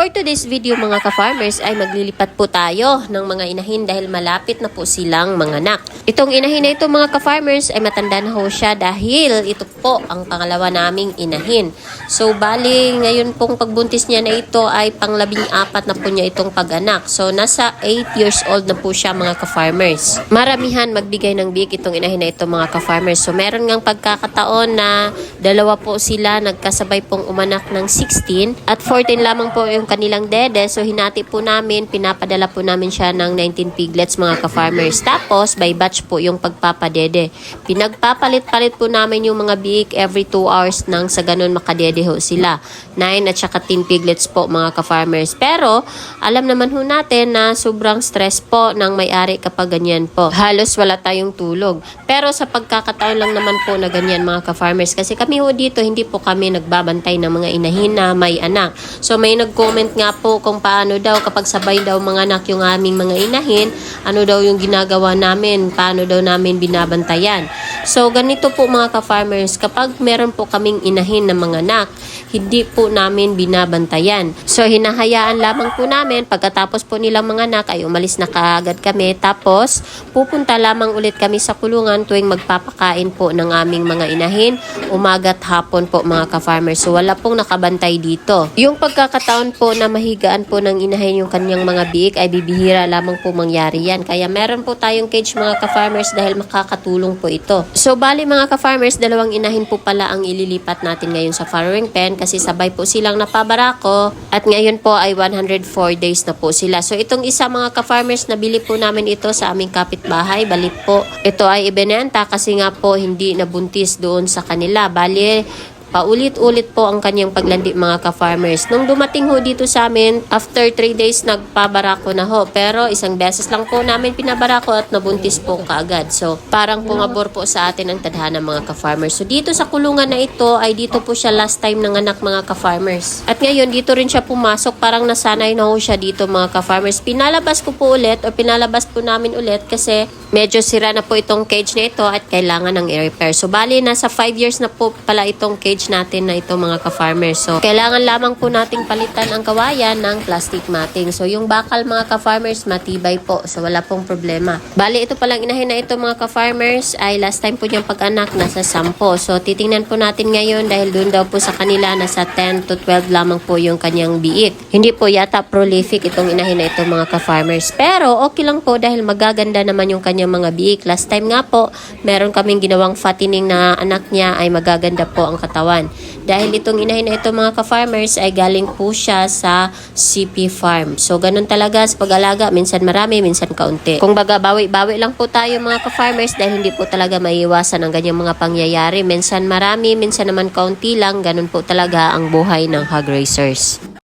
For today's video mga ka-farmers ay maglilipat po tayo ng mga inahin dahil malapit na po silang manganak. Itong inahin na ito mga ka-farmers ay matanda na ho siya dahil ito po ang pangalawa naming inahin. So bali ngayon pong pagbuntis niya na ito ay panglabing apat na po niya itong pag-anak. So nasa 8 years old na po siya mga ka-farmers. Maramihan magbigay ng biik itong inahin na ito mga ka-farmers. So meron ngang pagkakataon na dalawa po sila nagkasabay pong umanak ng 16 at 14 lamang po yung kanilang dede. So hinati po namin, pinapadala po namin siya ng 19 piglets mga ka-farmers. Tapos by batch po yung pagpapadede. Pinagpapalit-palit po namin yung mga biik every 2 hours nang sa ganun makadede ho sila. 9 at saka 10 piglets po mga ka-farmers. Pero alam naman ho natin na sobrang stress po ng may-ari kapag ganyan po. Halos wala tayong tulog. Pero sa pagkakataon lang naman po na ganyan mga ka-farmers. Kasi kami ho dito, hindi po kami nagbabantay ng mga inahin na may anak. So may nag-comment nga po kung paano daw kapag sabay daw mga anak yung aming mga inahin, ano daw yung ginagawa namin, paano daw namin binabantayan. So ganito po mga ka-farmers, kapag meron po kaming inahin na mga anak, hindi po namin binabantayan. So hinahayaan lamang po namin pagkatapos po nilang mga anak ay umalis na kaagad kami tapos pupunta lamang ulit kami sa kulungan tuwing magpapakain po ng aming mga inahin umagat hapon po mga ka-farmers. So wala pong nakabantay dito. Yung pagkakataon po na mahigaan po ng inahin yung kanyang mga biik ay bibihira lamang po mangyari yan. Kaya meron po tayong cage mga ka-farmers dahil makakatulong po ito. So bali mga ka-farmers, dalawang inahin po pala ang ililipat natin ngayon sa farrowing pen kasi sabay po silang napabarako at ngayon po ay 104 days na po sila. So itong isa mga ka-farmers, nabili po namin ito sa aming kapitbahay. Balik po, ito ay ibinenta kasi nga po hindi nabuntis doon sa kanila. Bali, Paulit-ulit po ang kanyang paglandi mga ka-farmers. Nung dumating ho dito sa amin, after 3 days nagpabarako na ho. Pero isang beses lang po namin pinabarako at nabuntis po kaagad. So parang pumabor po sa atin ang tadhana mga ka-farmers. So dito sa kulungan na ito ay dito po siya last time ng anak mga ka-farmers. At ngayon dito rin siya pumasok. Parang nasanay na ho siya dito mga ka-farmers. Pinalabas ko po ulit o pinalabas po namin ulit kasi medyo sira na po itong cage na ito at kailangan ng i-repair. So bali nasa 5 years na po pala itong cage natin na ito mga ka-farmers. So, kailangan lamang po nating palitan ang kawayan ng plastic matting. So, yung bakal mga ka-farmers, matibay po. So, wala pong problema. Bali, ito palang inahin na ito mga ka-farmers ay last time po niyang pag-anak nasa 10. So, titingnan po natin ngayon dahil doon daw po sa kanila nasa 10 to 12 lamang po yung kanyang biik. Hindi po yata prolific itong inahin na ito mga ka-farmers. Pero, okay lang po dahil magaganda naman yung kanyang mga biik. Last time nga po, meron kaming ginawang fattening na anak niya ay magaganda po ang katawan. Dahil itong inahin na ito mga ka-farmers ay galing po siya sa CP Farm. So ganun talaga sa pag-alaga, minsan marami, minsan kaunti. Kung baga bawi-bawi lang po tayo mga ka-farmers dahil hindi po talaga maiiwasan ang ganyang mga pangyayari. Minsan marami, minsan naman kaunti lang, ganun po talaga ang buhay ng hog racers.